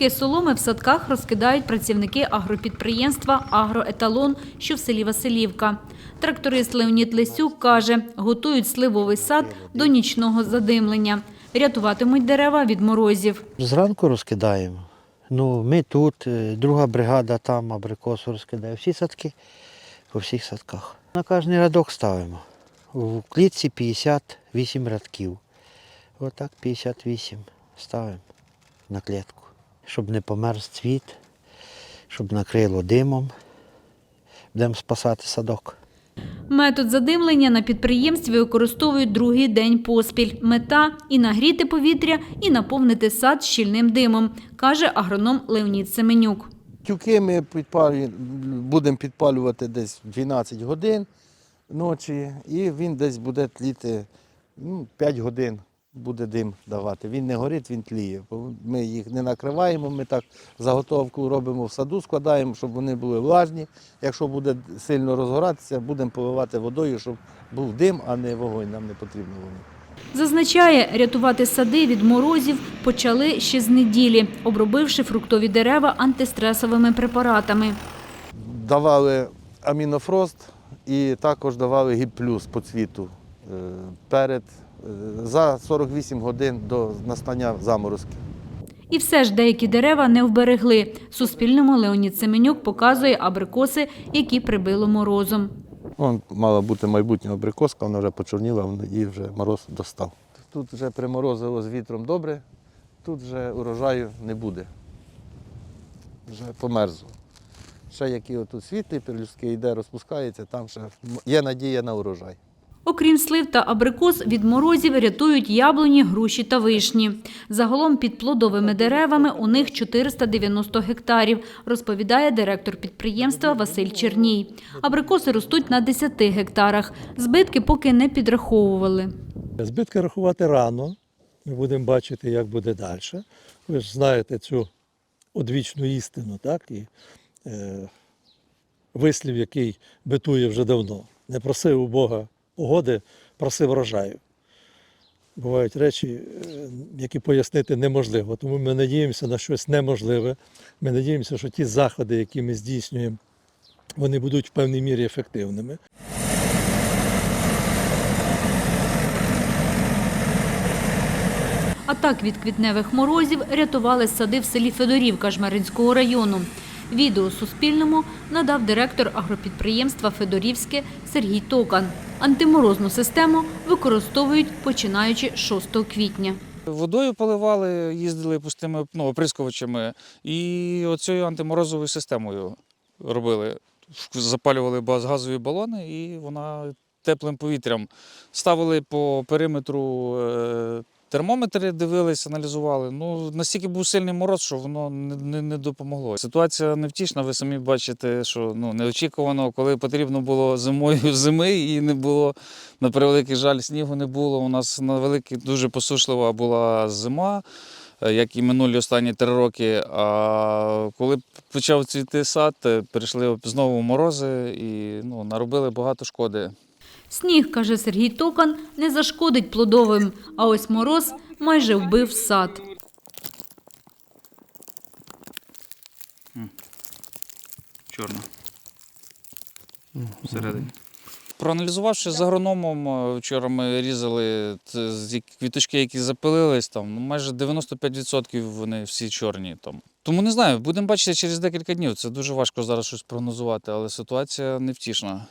Мішки соломи в садках розкидають працівники агропідприємства «Агроеталон», що в селі Василівка. Тракторист Леонід Лисюк каже, готують сливовий сад до нічного задимлення. Рятуватимуть дерева від морозів. Зранку розкидаємо. Ну, ми тут, е, друга бригада там абрикосу розкидає. Всі садки, по всіх садках. На кожний рядок ставимо. В клітці 58 рядків. Отак 58 ставимо на клітку. Щоб не померз цвіт, щоб накрило димом. Будемо спасати садок. Метод задимлення на підприємстві використовують другий день поспіль. Мета – і нагріти повітря, і наповнити сад щільним димом, каже агроном Леонід Семенюк. Тюки ми підпалюємо, будемо підпалювати десь 12 годин ночі, і він десь буде тліти ну, 5 годин буде дим давати. Він не горить, він тліє. Ми їх не накриваємо, ми так заготовку робимо в саду, складаємо, щоб вони були влажні. Якщо буде сильно розгоратися, будемо поливати водою, щоб був дим, а не вогонь. Нам не потрібно вогонь. Зазначає, рятувати сади від морозів почали ще з неділі, обробивши фруктові дерева антистресовими препаратами. давали амінофрост і також давали гіп-плюс по цвіту е, перед, за 48 годин до настання заморозків. І все ж деякі дерева не вберегли. Суспільному Леонід Семенюк показує абрикоси, які прибило морозом. Вон мала бути майбутня абрикоска, вона вже почорніла, її вже мороз достав. Тут вже приморозило з вітром добре, тут вже урожаю не буде. Вже померзло. Ще які отут світлі, перлюстки йде, розпускається, там ще є надія на урожай. Окрім слив та абрикос, від морозів рятують яблуні, груші та вишні. Загалом під плодовими деревами у них 490 гектарів, розповідає директор підприємства Василь Черній. Абрикоси ростуть на 10 гектарах. Збитки поки не підраховували. Збитки рахувати рано. Ми будемо бачити, як буде далі. Ви ж знаєте цю одвічну істину, так? І е, вислів, який битує вже давно. Не просив у Бога погоди, просив врожаю. Бувають речі, е, які пояснити неможливо. Тому ми надіємося на щось неможливе. Ми надіємося, що ті заходи, які ми здійснюємо, вони будуть в певній мірі ефективними. А так від квітневих морозів рятували сади в селі Федорівка Жмеринського району. Відео Суспільному надав директор агропідприємства Федорівське Сергій Токан. Антиморозну систему використовують починаючи з 6 квітня. Водою поливали, їздили пустими ну, оприскувачами і оцією антиморозовою системою робили. Запалювали газові балони і вона теплим повітрям. Ставили по периметру е, термометри, дивились, аналізували. Ну, настільки був сильний мороз, що воно не, не, не допомогло. Ситуація невтішна, ви самі бачите, що ну, неочікувано, коли потрібно було зимою зими, і не було, на превеликий жаль, снігу не було. У нас на великий дуже посушлива була зима, е, як і минулі останні три роки. А коли почав цвіти сад, е, прийшли знову морози і ну, наробили багато шкоди. Сніг, каже Сергій Токан, не зашкодить плодовим, а ось мороз майже вбив сад. Чорна. Всередині. Проаналізувавши з агрономом, е, вчора ми різали квіточки, які запилились, там, ну, майже 95% вони всі чорні. Там. Тому не знаю, будемо бачити через декілька днів. Це дуже важко зараз щось прогнозувати, але ситуація невтішна.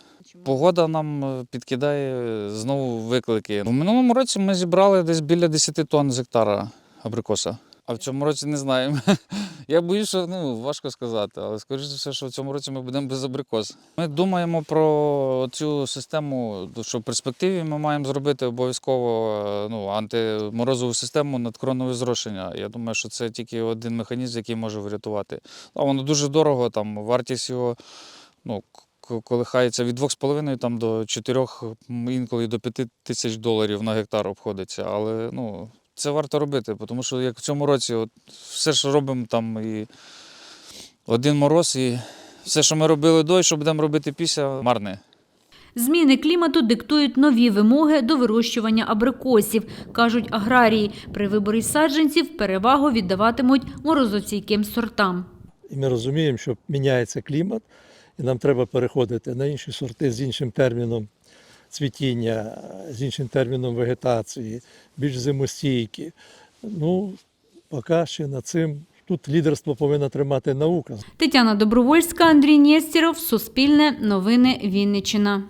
Погода нам е, підкидає е, знову виклики. У минулому році ми зібрали десь біля 10 тонн з гектара абрикоса. А в цьому році не знаємо. Я боюся, що ну, важко сказати, але скоріш за все, що в цьому році ми будемо без абрикос. Ми думаємо про цю систему, що в перспективі ми маємо зробити обов'язково ну, антиморозову систему надкронове зрошення. Я думаю, що це тільки один механізм, який може врятувати. А воно дуже дорого, там вартість його ну, колихається від 2,5 там, до 4, інколи до 5 тисяч доларів на гектар обходиться. Але ну, це варто робити, тому що як в цьому році, от, все, що робимо там і один мороз, і все, що ми робили до, і що будемо робити після, марне. Зміни клімату диктують нові вимоги до вирощування абрикосів, кажуть аграрії. При виборі саджанців перевагу віддаватимуть морозостійким сортам. І ми розуміємо, що міняється клімат, і нам треба переходити на інші сорти з іншим терміном цвітіння, з іншим терміном вегетації, більш зимостійкі. Ну, поки ще над цим тут лідерство повинна тримати наука. Тетяна Добровольська, Андрій Нєстєров, Суспільне, Новини Вінниччина.